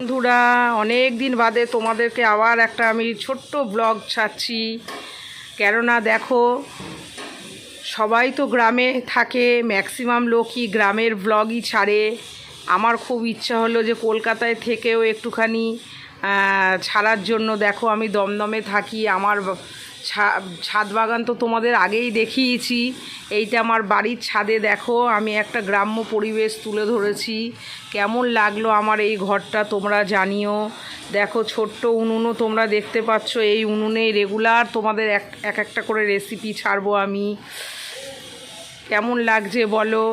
বন্ধুরা অনেক দিন বাদে তোমাদেরকে আবার একটা আমি ছোট্ট ব্লগ ছাড়ছি। কেননা দেখো, সবাই তো গ্রামে থাকে ম্যাক্সিমাম লোকই গ্রামের ব্লগই ছাড়ে। আমার খুব ইচ্ছা হলো যে কলকাতায় থেকেও একটুখানি ছাড়ার জন্য দেখো আমি দমদমে থাকি, আমার ছাদ বাগান তো তোমাদের আগেই দেখিয়েছি। এইটা আমার বাড়ির ছাদে দেখো, আমি একটা গ্রাম্য পরিবেশ তুলে ধরেছি। কেমন লাগল আমার এই ঘরটা তোমরা জানিও। দেখো ছোট্ট উনুনও তোমরা দেখতে পাচ্ছ, এই উনুনে রেগুলার তোমাদের এক একটা করে রেসিপি ছাড়বো আমি। কেমন লাগছে বলো?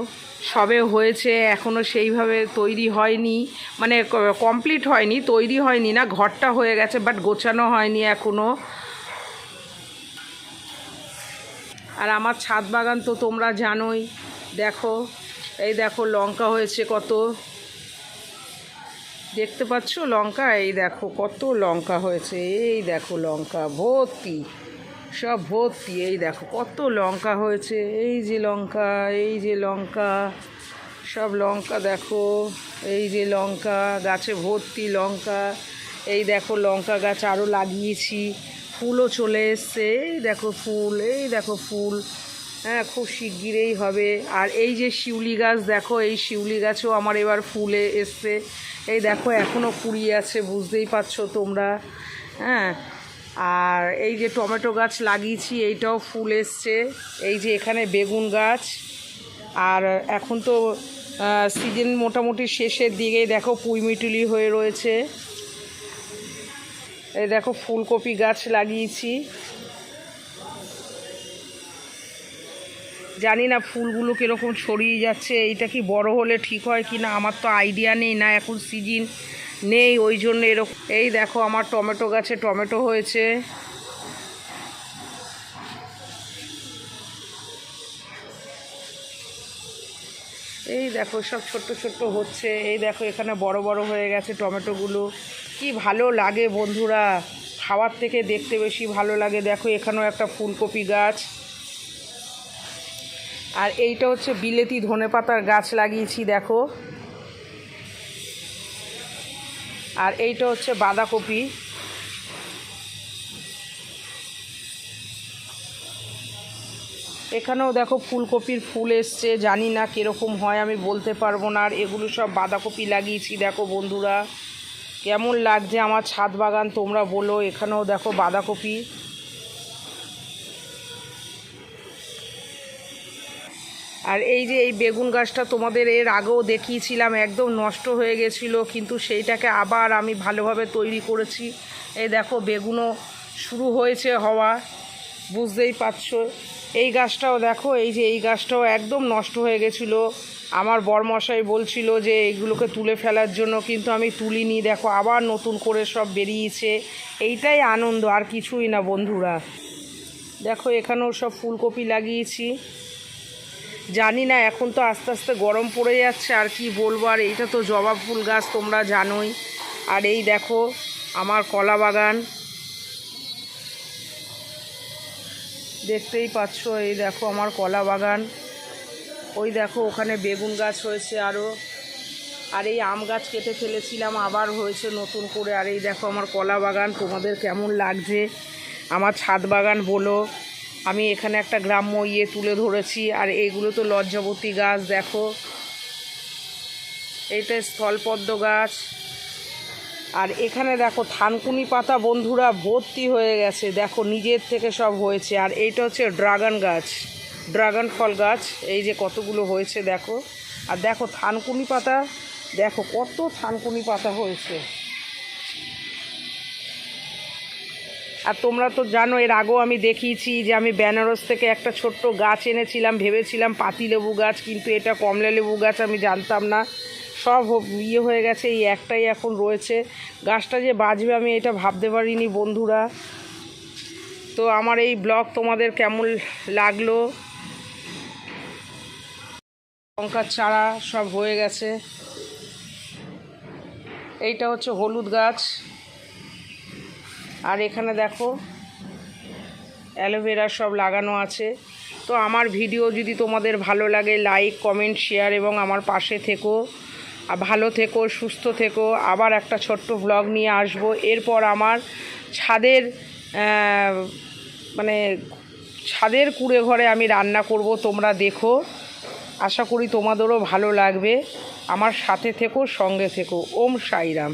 সবে হয়েছে এখনও সেইভাবে তৈরি হয়নি। মানে কমপ্লিট হয়নি, তৈরি হয়নি না, ঘরটা হয়ে গেছে বাট গোছানো হয়নি এখনও আর আমার ছাদ বাগান তো তোমরা জানোই। দেখো, এই দেখো লঙ্কা হয়েছে কত। দেখতে পাচ্ছ লঙ্কা? এই দেখো কত লঙ্কা হয়েছে, এই দেখো লঙ্কা, ভর্তি। সব ভর্তি, এই দেখো কত লঙ্কা হয়েছে, এই যে লঙ্কা, এই যে লঙ্কা, সব লঙ্কা দেখো, এই যে লঙ্কা, গাছে ভর্তি লঙ্কা, এই দেখো লঙ্কা গাছ আরও লাগিয়েছি, ফুলও চলে এসছে, এই দেখো ফুল, এই দেখো ফুল হ্যাঁ খুব শিগগিরই হবে, আর এই যে শিউলি গাছ দেখো, এই শিউলি গাছও আমার এবার ফুলে এসছে, এই দেখো এখনও কুড়ি আছে, বুঝতেই পারছ তোমরা হ্যাঁ আর এই যে টমেটো গাছ লাগিয়েছি, এইটাও ফুল এসছে। এই যে এখানে বেগুন গাছ। আর এখন তো সিজন মোটামুটি শেষের দিকে। দেখো পুইমিটুলি হয়ে রয়েছে। এই দেখো ফুলকপি গাছ লাগিয়েছি। জানি না ফুলগুলো কীরকম ছড়িয়ে যাচ্ছে, এইটা কি বড় হলে ঠিক হয় কি না আমার তো আইডিয়া নেই না এখন সিজন। নেই, ওই জন্য এরকম এই দেখো আমার টমেটো গাছে টমেটো হয়েছে। এই দেখো সব ছোট্ট ছোট্ট হচ্ছে, এই দেখো এখানে বড় বড় হয়ে গেছে টমেটোগুলো। কি ভালো লাগে বন্ধুরা, খাওয়ার থেকে দেখতে বেশি ভালো লাগে। দেখো এখানেও একটা ফুলকপি গাছ। আর এইটা হচ্ছে বিলেতি ধনেপাতার গাছ লাগিয়েছি, দেখো। আর এইটা হচ্ছে বাঁধাকপি। এখানেও দেখো ফুলকপির ফুল এসছে, জানি না কীরকম হয়, আমি বলতে পারব না। আর এগুলো সব বাঁধাকপি লাগিয়েছি, দেখো বন্ধুরা। কেমন লাগছে আমার ছাদ বাগান, তোমরা বলো। এখানেও দেখো বাঁধাকপি। আর এই যে এই বেগুন গাছটা তোমাদের এর আগেও দেখিয়েছিলাম, একদম নষ্ট হয়ে গেছিল, কিন্তু সেইটাকে আবার আমি ভালোভাবে তৈরি করেছি। এই দেখো, বেগুনও শুরু হয়েছে হওয়া, বুঝতেই পারছ। এই গাছটাও দেখো, এই যে এই গাছটাও একদম নষ্ট হয়ে গেছিল। আমার বরমশাই বলছিল যে এইগুলোকে তুলে ফেলার জন্য, কিন্তু আমি তুলিনি। দেখো, আবার নতুন করে সব বেরিয়েছে। এইটাই আনন্দ, আর কিছুই না বন্ধুরা। দেখো, এখানেও সব ফুলকপি লাগিয়েছি। জানি না, এখন তো আস্তে আস্তে গরম পড়ে যাচ্ছে, আর কি বলব? আর এইটা তো জবা ফুল গাছ, তোমরা জানোই। আর এই দেখো, আমার কলা বাগান। দেখতেই পাচ্ছ, এই দেখো আমার কলা বাগান। ওই দেখো, ওখানে বেগুন গাছ হয়েছে আরও আর এই আম গাছ কেটে ফেলেছিলাম, আবার হয়েছে নতুন করে। আর এই দেখো আমার কলা বাগান, তোমাদের কেমন লাগছে? আমার ছাদ বাগান বলো। আমি এখানে একটা গ্রাম্য ইয়ে তুলে ধরেছি, আর এইগুলো তো লজ্জাবতী গাছ, দেখো। এইটা স্থলপদ্ম গাছ। আর এখানে দেখো থানকুনি পাতা, বন্ধুরা, ভর্তি হয়ে গেছে। দেখো, নিজের থেকে সব হয়েছে। আর এইটা হচ্ছে ড্রাগন গাছ, ড্রাগন ফল গাছ। এই যে কতগুলো হয়েছে, দেখো। আর দেখো থানকুনি পাতা, দেখো কত থানকুনি পাতা হয়েছে। আর তোমরা তো জানো, এর আগেও আমি দেখিয়েছি যে আমি বেনারস থেকে একটা ছোট্ট গাছ এনেছিলাম, ভেবেছিলাম পাতিলেবু গাছ, কিন্তু এটা কমলা লেবু গাছ আমি জানতাম না। সব ইয়ে হয়ে গেছে, এই একটাই এখন রয়েছে। গাছটা যে বাঁচবে আমি এটা ভাবতে পারিনি, বন্ধুরা। তো আমার এই ব্লগ তোমাদের কেমন লাগল? লঙ্কার চারা সব হয়ে গেছে। এইটা হচ্ছে হলুদ গাছ। আর এখানে দেখো, অ্যালোভেরা সব লাগানো আছে। তো আমার ভিডিও যদি তোমাদের ভালো লাগে লাইক কমেন্ট শেয়ার এবং আমার পাশে থেকো। ভালো থেকো, সুস্থ থেকো। আবার একটা ছোট্ট ব্লগ নিয়ে আসব। এরপর আমার ছাদের মানে ছাদের কুড়ে ঘরে আমি রান্না করব, তোমরা দেখো। আশা করি তোমাদেরও ভালো লাগবে। আমার সাথে থেকো, সঙ্গে থেকো। ওম সাইরাম।